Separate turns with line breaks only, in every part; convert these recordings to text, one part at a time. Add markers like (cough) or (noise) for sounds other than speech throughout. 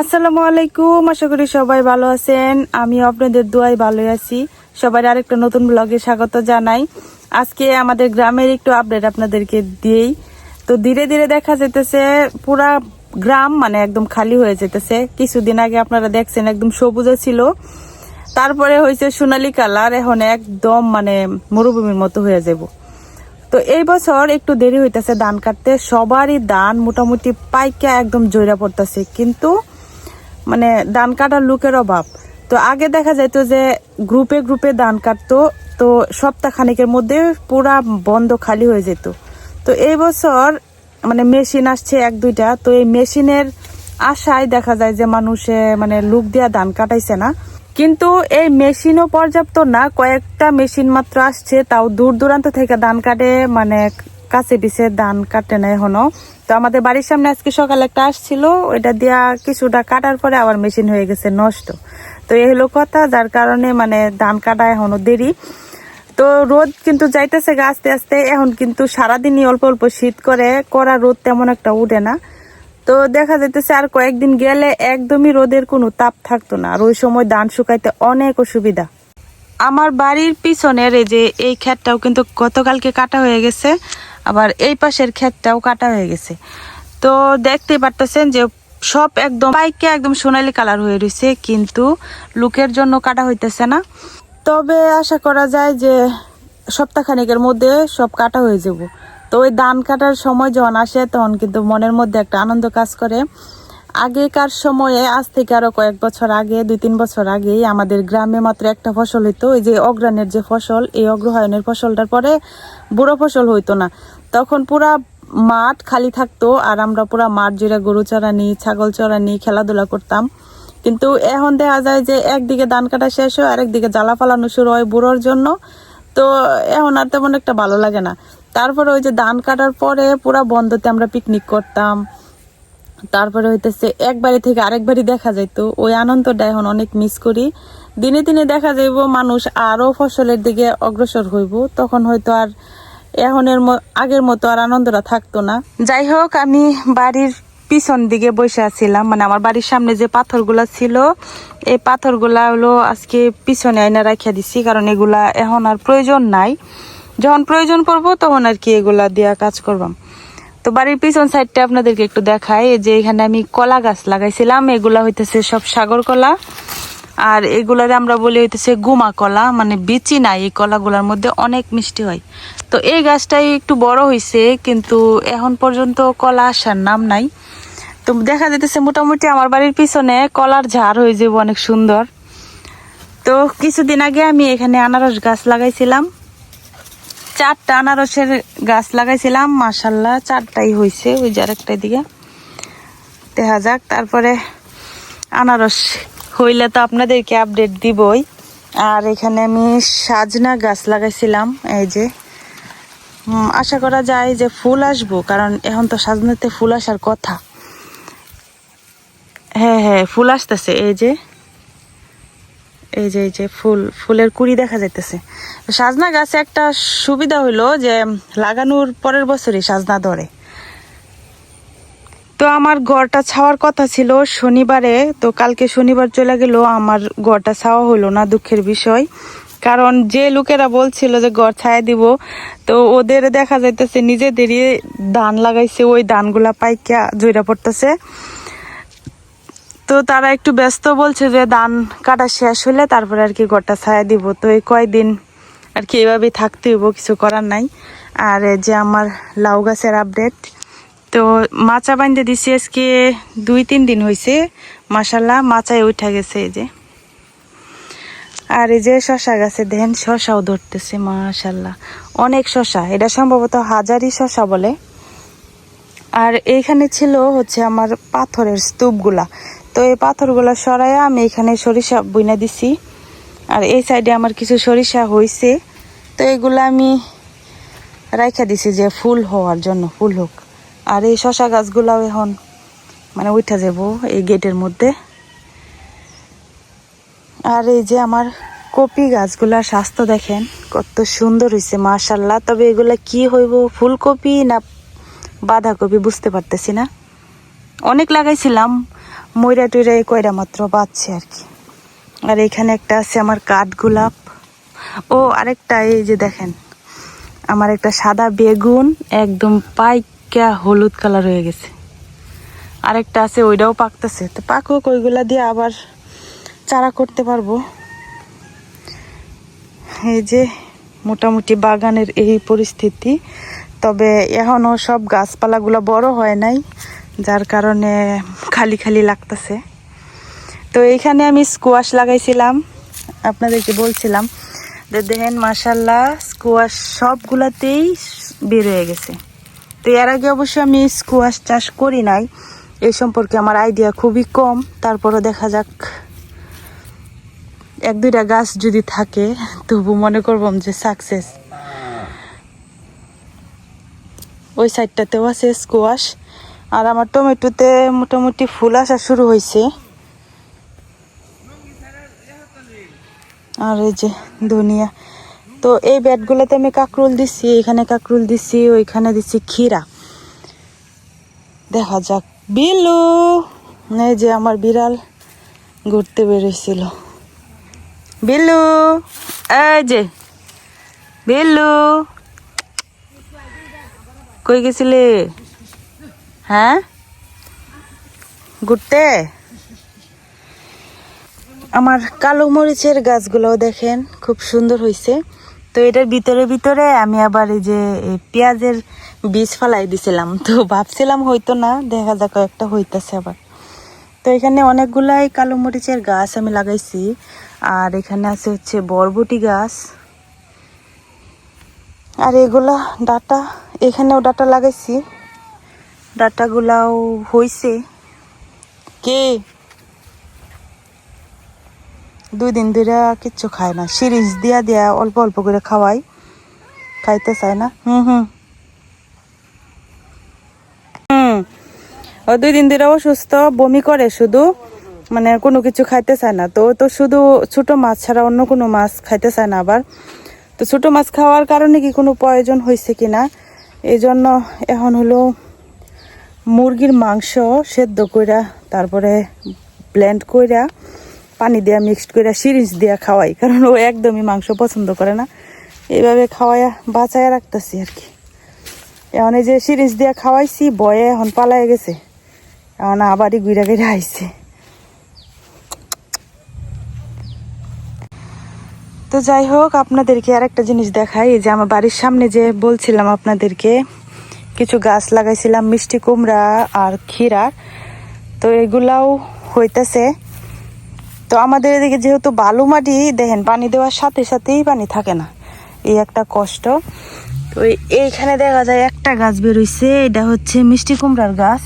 আসসালামু আলাইকুম, আশা করি সবাই ভালো আছেন। আমি আপনাদের দোয়াই ভালো আছি। সবাই আরেকটা নতুন ব্লগে স্বাগত জানাই। আজকে আমাদের গ্রামের একটু আপডেট আপনাদেরকে দিই তো ধীরে ধীরে দেখা যেতেছে পুরা গ্রাম মানে একদম খালি হয়ে যেতেছে কিছুদিন আগে আপনারা দেখছেন একদম সবুজে ছিল। তারপরে হয়েছে সোনালি কালার, এখন একদম মানে মরুভূমির মতো হয়ে যাব তো এই বছর একটু দেরি হইতেছে ধান কাটতে। সবারই ধান মোটামুটি পাইকা একদম জয়রা পড়তেছে। কিন্তু মানে ধান কাটার লোকের অভাব। তো আগে দেখা যাইতো যে গ্রুপে গ্রুপে ধান কাটতো, তো সপ্তাহ খানিকের মধ্যে পুরা বন্ধ খালি হয়ে যেত। তো এই বছর মানে মেশিন আসছে এক, দুইটা, তো এই মেশিনের আশায় দেখা যায় যে মানুষে মানে লুক দিয়া ধান কাটাইছে না। কিন্তু এই মেশিনও পর্যাপ্ত না, কয়েকটা মেশিন মাত্র আসছে, তাও দূর দূরান্ত থেকে ধান কাটে মানে কাছে পিছে ধান কাটে না এখনও। তো আমাদের বাড়ির সামনে আজকে সকালে একটা আসছিল ওইটা দিয়া কিছুটা কাটার পরে আবার মেশিন হয়ে গেছে নষ্ট। তো এই হলো কথা, যার কারণে মানে ধান কাটা এখনও দেরি। তো রোদ কিন্তু যাইতেছে গা আস্তে আস্তে, এখন কিন্তু সারাদিনই অল্প অল্প শীত করে করা রোদ তেমন একটা উঠে না। তো দেখা যাইতেছে আর কয়েকদিন গেলে একদমই রোদের কোনো তাপ থাকতো না, আর ওই সময় ধান শুকাইতে অনেক অসুবিধা। আমার বাড়ির পিছনের এই যে এই ক্ষেতটাও কিন্তু গতকালকে কাটা হয়ে গেছে, আবার এই পাশের ক্ষেতটাও কাটা হয়ে গেছে। তো দেখতেই পারতেছেন যে সব একদম পাইকে একদম সোনালি কালার হয়ে রয়েছে, কিন্তু লুকের জন্য কাটা হইতেছে না। তবে আশা করা যায় যে সপ্তাহখানেকের মধ্যে সব কাটা হয়ে যাব। তো ওই ধান কাটার সময় যখন আসে, তখন কিন্তু মনের মধ্যে একটা আনন্দ কাজ করে। আগেকার সময়ে, আজ থেকে আরও কয়েক বছর আগে, দুই তিন বছর আগেই আমাদের গ্রামে মাত্র একটা ফসল হইতো। ওই যে অগ্রাণের যে ফসল, এই অগ্রহায়ণের ফসলটার পরে বুড়ো ফসল হইতো না। তখন পুরা মাঠ খালি থাকতো আর আমরা পুরা মাঠ জুড়ে গরু চড়ানি, ছাগল চড়ানি, খেলাধুলা করতাম। কিন্তু এখন দেখা যায় যে একদিকে ধান কাটা শেষ হয়, আরেকদিকে জ্বালা ফালানো শুরু হয় বুড়োর জন্য। তো এখন আর তেমন একটা ভালো লাগে না। তারপরে ওই যে ধান কাটার পরে পুরা বন্ধতে আমরা পিকনিক করতাম। তারপরে হইতেছে এক বাড়ি থেকে আরেক বাড়ি দেখা যাইতো। ওই আনন্দটা এখন অনেক মিস করি। দিনে দিনে দেখা যাইব মানুষ আরও ফসলের দিকে অগ্রসর হইব। তখন হয়তো আর এখনের আগের মতো আর আনন্দটা থাকতো না। যাই হোক, আমি বাড়ির পিছন দিকে বসে আছিলাম। মানে আমার বাড়ির সামনে যে পাথরগুলা ছিল, এই পাথরগুলা হলো আজকে পিছনে আইনা রাখিয়া দিছি। কারণ এগুলা এখন আর প্রয়োজন নাই। যখন প্রয়োজন পড়ব তখন আর কি এগুলা দিয়া কাজ করবাম। তো বাড়ির পিছন সাইডটা আপনাদেরকে একটু এই যে এখানে আমি কলা গাছ লাগাইছিলাম, এগুলা হইতেছে সব সাগর কলা। আর এগুলারে আমরা বলি হইতেছে গুমা কলা মানে বিচি নাই, এই কলাগুলার মধ্যে অনেক মিষ্টি হয়। তো এই গাছটাই একটু বড় হয়েছে কিন্তু এখন পর্যন্ত কলা আসার নাম নাই। তো দেখা যেতেছে মোটামুটি আমার বাড়ির পিছনে কলার ঝাড় হয়ে যাবে অনেক সুন্দর। তো কিছুদিন আগে আমি এখানে আনারস গাছ লাগাইছিলাম। চারটা আনারসের গাছ লাগাইছিলাম মাসাল্লাহ চারটাই হয়েছে ওই যে আরেকটাই দিকে। দেখা যাক, তারপরে আনারস হইলে তো আপনাদেরকে আপডেট দিবই। আর এখানে আমি সাজনা গাছ লাগাইছিলাম, এই যে। আশা করা যায় যে ফুল আসব, কারণ এখন তো সাজনাতে ফুল আসার কথা। হ্যাঁ হ্যাঁ ফুল আসতেছে, এই যে। এই যে এই যে, ফুল, ফুলের কুড়ি দেখা যাইতেছে। সাজনা গাছে একটা সুবিধা হইল যে লাগানোর পরের বছরই সাজনা ধরে। তো আমার ঘরটা ছাওয়ার কথা ছিল শনিবারে, তো কালকে শনিবার চলে গেল, আমার ঘরটা ছাওয়া হলো না, দুঃখের বিষয়। কারণ যে লোকেরা বলছিল যে ঘর ছায়া দিব, তো ওদের দেখা যাইতেছে নিজেদেরই ধান লাগাইছে, ওই ধানগুলা পাইকা জইরা পড়তেছে। তো তারা একটু ব্যস্ত বলছে যে ধান কাটা শেষ হলে তারপরে আর কি ঘরটা ছায়া দিব। তো এই কয়দিন আর কি, এভাবেই থাকতে হইব, কিছু করার নাই। আর যে আমার লাউ গাছের আপডেট তো মাচা বান্ধে দিছি আজকে দুই তিন দিন হয়েছে মাসাল্লাহ মাচায় উঠা গেছে এই যে। আর এই যে শশা গাছে দেখেন, শশাও ধরতেছে মাশাল্লাহ অনেক শশা, এটা সম্ভবত হাজারি শশা বলে। আর এইখানে ছিল হচ্ছে আমার পাথরের স্তূপগুলা। তো এই পাথরগুলা সরাইয়া আমি এখানে সরিষা বুইনা দিছি। আর এই সাইডে আমার কিছু সরিষা হইছে। তো এগুলা আমি রাইখা দিছি যে ফুল হওয়ার জন্য, ফুল হোক। আর এই শশা গাছগুলাও এখন মানে উঠা যাব এই গেটের মধ্যে। আর এই যে আমার কপি গাছগুলার স্বাস্থ্য দেখেন, কত সুন্দর হয়েছে মাশাল্লাহ তবে এগুলা কি হইব, ফুলকপি না বাঁধাকপি বুঝতে পারতেছি না। অনেক লাগাইছিলাম, ময়রা টইরা কয়টা মাত্র বাঁচছে আর কি। আর এখানে একটা আছে আমার কাঠ গোলাপ। ও, আরেকটা, এই যে দেখেন, আমার একটা সাদা বেগুন একদম পাইকা হলুদ কালার হয়ে গেছে। আরেকটা আছে, ওইটাও পাকতেছে। তো পাকুক, ওইগুলা দিয়ে আবার চারা করতে পারব। এই যে মোটামুটি বাগানের এই পরিস্থিতি। তবে এখনও সব গাছপালাগুলো বড় হয় নাই, যার কারণে খালি খালি লাগতেছে। তো এইখানে আমি স্কোয়াশ লাগাইছিলাম। আপনাদেরকে বলছিলাম দেখেন মাসাল্লাহ স্কোয়াশ সবগুলাতেই বের হয়ে গেছে। তো এর আগে অবশ্য আমি স্কোয়াশ চাষ করি নাই। এই সম্পর্কে আমার আইডিয়া খুবই কম। তারপরও দেখা যাক, এক দুইটা গাছ যদি থাকে, তবু মনে করবাম যে সাকসেস ওই সাইডটাতেও আছে স্কোয়াশ আর আমার টমেটোতে মোটামুটি ফুল আসা শুরু হয়েছে আর এই যে ধনিয়া তো এই ব্যাটগুলোতে আমি কাকরুল দিচ্ছি, এখানে কাকরুল দিচ্ছি, ওইখানে দিচ্ছি ক্ষীরা। দেখা যাক। বিলু এই যে আমার বিড়াল ঘুরতে বেরোইছিল বিল্লু, এই যে। বিল্লু, কই গেছিলে? হ্যাঁ? ঘুরতে? আমার কালো মরিচের গাছগুলোও দেখেন, খুব সুন্দর হয়েছে তো এটার ভিতরে ভিতরে আমি আবার এই যে পেঁয়াজের বীজ ফালাই দিছিলাম। তো ভাবছিলাম হয়তো না, দেখা যাক একটা হইতেছে আবার। তো এখানে অনেকগুলাই কালো মরিচের গাছ আমি লাগাইছি। আর এখানে আছে হচ্ছে বরবটি গাছ। আর এগুলা ডাটা, এখানেও ডাটা লাগাইছি। ডাটাগুলাও হইছে। কে? দুই দিন ধরে কিচ্ছু খায় না। সিরিজ দিয়া দিয়া অল্প অল্প করে খাওয়াই। খাইতে চায় না। হুম হুম। হুম। ও দুই দিন ধরে অসুস্থ, বমি করে শুধু। মানে কোনো কিছু খাইতে চায় না। তো তো শুধু ছোট মাছ ছাড়া অন্য কোনো মাছ খাইতে চায় না আবার। তো ছোট মাছ খাওয়ার কারণে কি কোনো প্রয়োজন হয়েছে কিনা এই জন্য এখন হলো মুরগির মাংস সেদ্ধ কইরা, তারপরে ব্লেন্ড কইরা পানি দেওয়া মিক্সড কইরা সিরিজ দিয়া খাওয়াই, কারণ ও একদমই মাংস পছন্দ করে না। এইভাবে খাওয়াইয়া বাঁচায় রাখতেছি আর কি। এখন এই যে সিরিজ দিয়া খাওয়াইছি, বয়ে এখন পালায় গেছে। এখন আবারই গুইরা গেড়ে আইছে। তো যাই হোক, আপনাদেরকে আর একটা জিনিস দেখাই। এই যে আমার বাড়ির সামনে যে বলছিলাম আপনাদেরকে, কিছু গাছ লাগাইছিলাম, মিষ্টি কুমড়া আর ক্ষীরা। তো এগুলাও হইতেছে। তো আমাদের এদিকে যেহেতু বালু মাটি, দেখেন, পানি দেওয়ার সাথে সাথেই পানি থাকে না। এই একটা কষ্ট। তো এইখানে দেখা যায় একটা গাছ বেরোইছে, এটা হচ্ছে মিষ্টি কুমড়ার গাছ।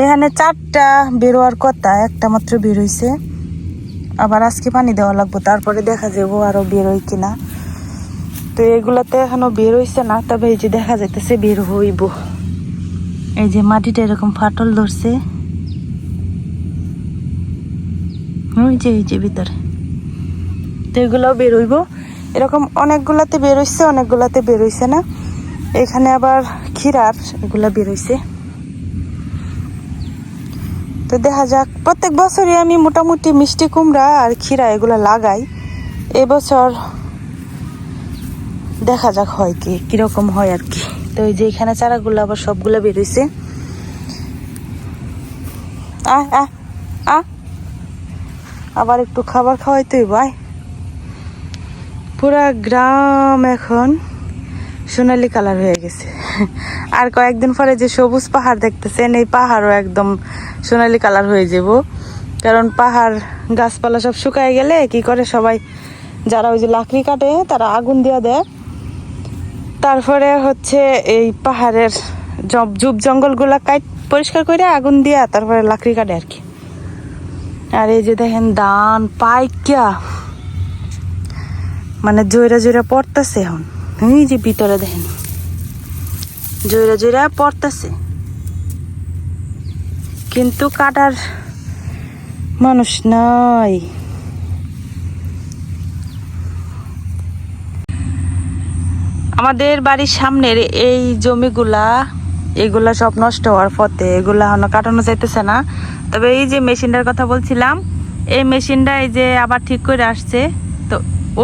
এখানে চারটা বেরোয়ার কথা, একটা মাত্র বেরোইছে। আবার আজকে পানি দেওয়া লাগবো, তারপরে দেখা যাব আরও বেরোয় কিনা। তো এগুলাতে এখনও বের হইছে না, তবে এই যে দেখা যাইতেছে বের হইব। এই যে মাটিটা এরকম ফাটল ধরছে। ওই যে, এই যে ভিতরে। তো এগুলাও বের হইব। এরকম অনেকগুলাতে বের হইছে, অনেকগুলাতে বের হইছে না। এখানে আবার ক্ষীরার এগুলা বের হইছে। তো দেখা যাক, প্রত্যেক বছরই আমি মোটামুটি মিষ্টি কুমড়া আর ক্ষীরা এগুলা লাগাই। এবছর দেখা যাক হয় কি, কীরকম হয় আর কি। তো এই যে এখানে চারাগুলো, আবার সবগুলো বেরোইছে আয় আয় আ আবার একটু খাবার খাওয়াইতেই ভাই পুরা গ্রাম এখন সোনালি কালার হয়ে গেছে। আর কয়েকদিন পরে যে সবুজ পাহাড় দেখতেছেন, এই পাহাড়ও একদম সোনালি কালার হয়ে যাব। কারণ পাহাড় গাছপালা সব শুকায় গেলে কি করে সবাই, যারা ওই যে লাকড়ি কাটে, তারা আগুন দিয়ে দেয়। তারপরে হচ্ছে এই পাহাড়ের জব- জুব জঙ্গলগুলা কাট পরিষ্কার করে আগুন দিয়া তারপরে লাকড়ি কাটে আর কি। আর এই যে দেখেন ধান পাইকা। মানে জয়রা জয়রা পড়তেছে এখন। এই যে ভিতরে দেখেন। জয়রা জয়রা পড়তেছে। কিন্তু কাটার মানুষ নাই। আমাদের বাড়ির সামনের এই জমিগুলা, এগুলা সব নষ্ট হওয়ার পথে, এগুলা কাটানো যাইতেছে না। তবে এই যে মেশিনটার কথা বলছিলাম, এই মেশিনটা এই যে আবার ঠিক করে আসছে। তো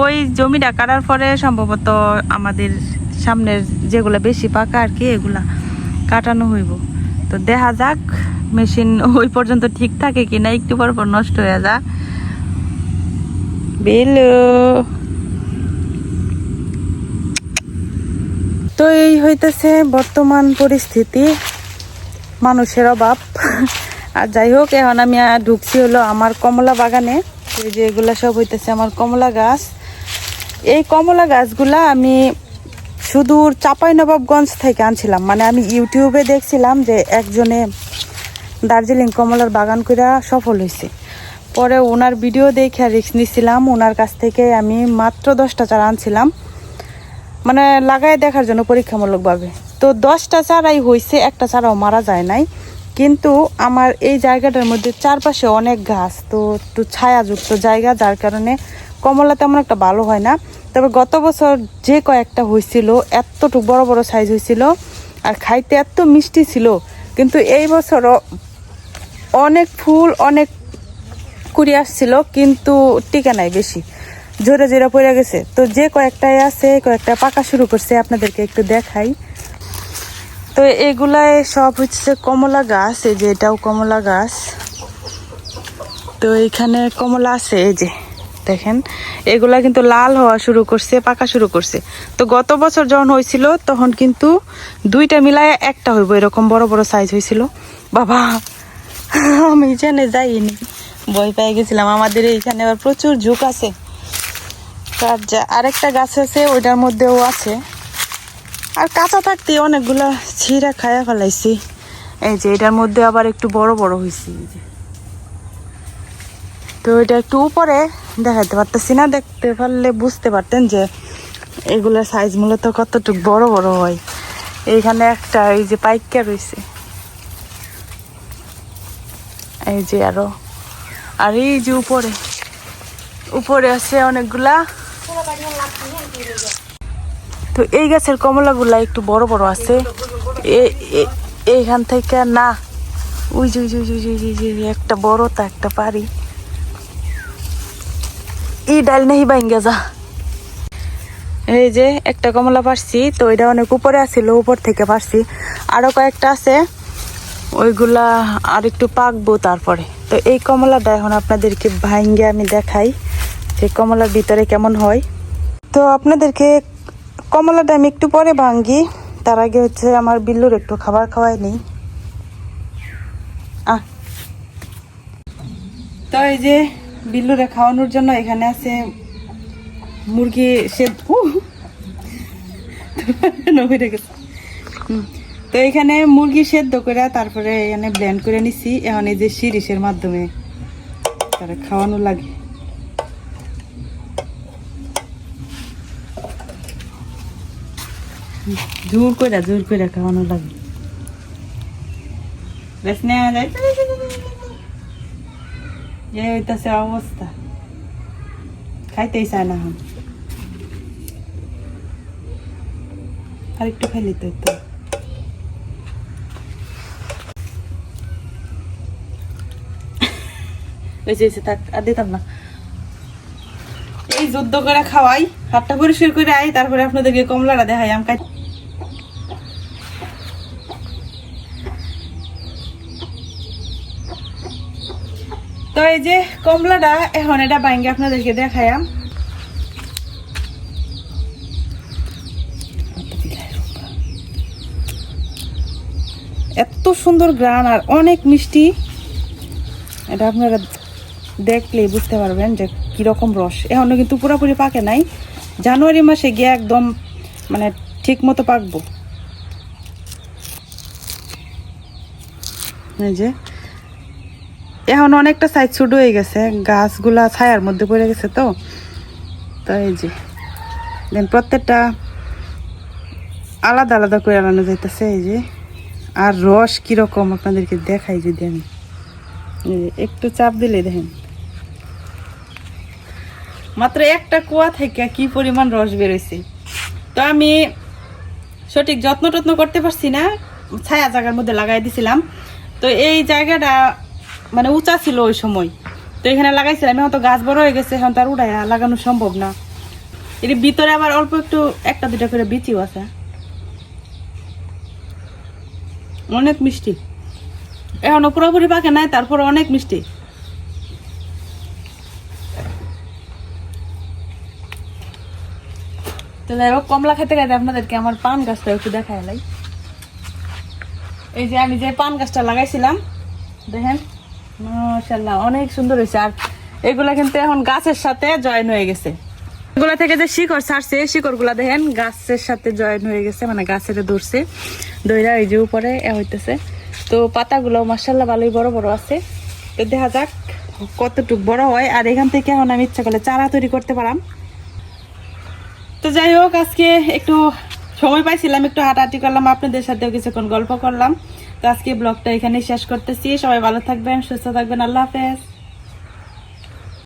ওই জমিটা কাটার পরে সম্ভবত আমাদের সামনের যেগুলা বেশি পাকা আর কি, এগুলা কাটানো হইব। তো দেখা যাক, মেশিন ওই পর্যন্ত ঠিক থাকে কিনা, একটু পর পর নষ্ট হয়ে যাক বেলো। তো এই হইতেছে বর্তমান পরিস্থিতি, মানুষের অভাব। আর যাই হোক এখন আমি ঢুকছি হলো আমার কমলা বাগানে। এই যে এগুলা সব হইতেছে আমার কমলা গাছ। এই কমলা গাছগুলা আমি সুদূর চাপাই নবাবগঞ্জ থেকে আনছিলাম। মানে আমি ইউটিউবে দেখছিলাম যে একজনে দার্জিলিং কমলার বাগান করে সফল হয়েছে পরে ওনার ভিডিও দেখে রিক্স নিছিলাম। ওনার কাছ থেকে আমি মাত্র দশটা চারা আনছিলাম। মানে লাগাই দেখার জন্য পরীক্ষামূলকভাবে। তো দশটা চারাই হয়েছে একটা চারাও মারা যায় নাই। কিন্তু আমার এই জায়গাটার মধ্যে চারপাশে অনেক গাছ, তো একটু ছায়াযুক্ত জায়গা, যার কারণে কমলা তেমন একটা ভালো হয় না। তবে গত বছর যে কয়েকটা হয়েছিল, এতটুকু বড় বড় সাইজ হয়েছিল, আর খাইতে এত মিষ্টি ছিল, কিন্তু এই বছরও অনেক ফুল, অনেক কুড়ি আসছিল, কিন্তু টিকা নাই বেশি। জোরে জোরে পড়ে গেছে। তো যে কয়েকটাই আছে, কয়েকটা পাকা শুরু করছে, আপনাদেরকে একটু দেখাই। তো এগুলাই সব হচ্ছে কমলা গাছ, এই যে এটাও কমলা গাছ। তো এখানে কমলা আছে, এই যে, দেখেন। এগুলা কিন্তু লাল হওয়া শুরু করছে, পাকা শুরু করছে। তো গত বছর যখন হয়েছিল, তখন কিন্তু দুইটা মিলায় একটা হইব, এরকম বড় বড় সাইজ হয়েছিল। বাবা, আমি জানে যাইনি, ভয় পেয়ে গেছিলাম। আমাদের এইখানে আবার প্রচুর ঝুঁক আছে। তার যা, আরেকটা গাছ আছে, ওইটার মধ্যেও আছে। আর কাঁচা থাকতে অনেকগুলা ছিঁড়া খায়া ফেলাইছি। এই যে, এটার মধ্যে আবার একটু বড় বড় হয়েছে তো এটা একটু উপরে দেখাতে পারতেছি না, দেখতে পারলে বুঝতে পারতেন যে এগুলোর সাইজ মূলত কতটুকু বড় বড় হয়। এইখানে একটা, এই যে পাইকা রয়েছে এই যে আরও। আর এই যে উপরে উপরে আছে অনেকগুলা তো এই গাছের কমলাগুলা একটু বড় বড় আছে। এইখান থেকে না। যে, ওই যে, একটা বড় তা একটা পারি। এই ডাল নেই বাইঙ্গা যা। এই যে একটা কমলা পারছি তো এটা অনেক উপরে আছিল উপর থেকে পারছি। আরও কয়েকটা আছে ওইগুলা আর একটু পাকবো তারপরে। তো এই কমলাটা এখন আপনাদেরকে ভাঙ্গে আমি দেখাই যে কমলার ভিতরে কেমন হয়। তো আপনাদেরকে কমলাটা আমি একটু পরে ভাঙ্গি। তার আগে হচ্ছে আমার বিল্লুর একটু খাবার খাওয়াই নেই। তো এই যে বিল্লুরে খাওয়ানোর জন্য এখানে আছে মুরগি (laughs) হুম। তো এখানে মুরগি সেদ্ধ করে তারপরে এখানে ব্লেন্ড করে নিছি। এখন এই যে শিরিষের মাধ্যমে তারা খাওয়ানো লাগে। জোর করে জোর করে খাওয়ানো লাগে বেশ নেওয়া যায় এই হইতাছে অবস্থা। খাইতেই চায় না এখন। আর একটু খাইলে তো না। এই যুদ্ধ করে খাওয়াই, হাতটা পরিষ্কার করে আই, তারপরে আপনাদেরকে কমলাটা দেখাই, আম তো এই যে কমলাটা, এখন এটা বাইঙ্গে আপনাদেরকে দেখায়াম। এত সুন্দর গ্রান আর অনেক মিষ্টি। এটা আপনারা দেখলেই বুঝতে পারবেন যে কীরকম রস। এখনও কিন্তু পুরোপুরি পাকে নাই। জানুয়ারি মাসে গিয়ে একদম মানে ঠিক মতো পাকবো। এই যে এখন অনেকটা সাইজ ছোট হয়ে গেছে। গাছগুলা ছায়ার মধ্যে পড়ে গেছে তো। তো এই যে, দেন প্রত্যেকটা আলাদা আলাদা করে আনানো যাইতেছে এই যে। আর রস কীরকম আপনাদেরকে দেখাই যদি আমি একটু চাপ দিলে দেখেন। মাত্র একটা কুয়া থেকে কি পরিমাণ রস বেরোইছে। তো আমি সঠিক যত্ন টত্ন করতে পারছি না। ছায়া জায়গার মধ্যে লাগাই দিছিলাম। তো এই জায়গাটা মানে উঁচা ছিল ওই সময়। তো এখানে লাগাইছিলাম, এখন তো গাছ বড় হয়ে গেছে, এখন তার উড়াইয়া লাগানো সম্ভব না। এর ভিতরে আবার অল্প একটু, একটা দুটা করে বিচিও আছে। অনেক মিষ্টি। এখনও পুরোপুরি পাকে নাই, তারপর অনেক মিষ্টি। তো যাই হোক, কমলা খেতে খেতে আপনাদেরকে আমার পান গাছটা একটু লাই। এই যে আমি যে পান গাছটা লাগাইছিলাম, দেখেন। অনেক সুন্দর হয়েছে। আর এগুলা কিন্তু এখন গাছের সাথে জয়েন হয়ে গেছে। এগুলা থেকে যে শিকড় ছাড়ছে শিকড়গুলা দেখেন, গাছের সাথে জয়েন হয়ে গেছে মানে গাছের ধরছে। দইরা এই যে উপরে হইতেছে। তো পাতাগুলো মাসাল্লাহ ভালোই বড় বড় আছে। তো দেখা যাক কতটুক বড় হয়। আর এখান থেকে এখন আমি ইচ্ছা করলে চারা তৈরি করতে পারাম। তো যাই হোক, আজকে একটু সময় পাইছিলাম, একটু হাঁটাহাঁটি করলাম, আপনাদের সাথেও কিছুক্ষণ গল্প করলাম। তো আজকে ব্লগটা এখানে শেষ করতেছি। সবাই ভালো থাকবেন সুস্থ থাকবেন। আল্লাহ হাফেজ।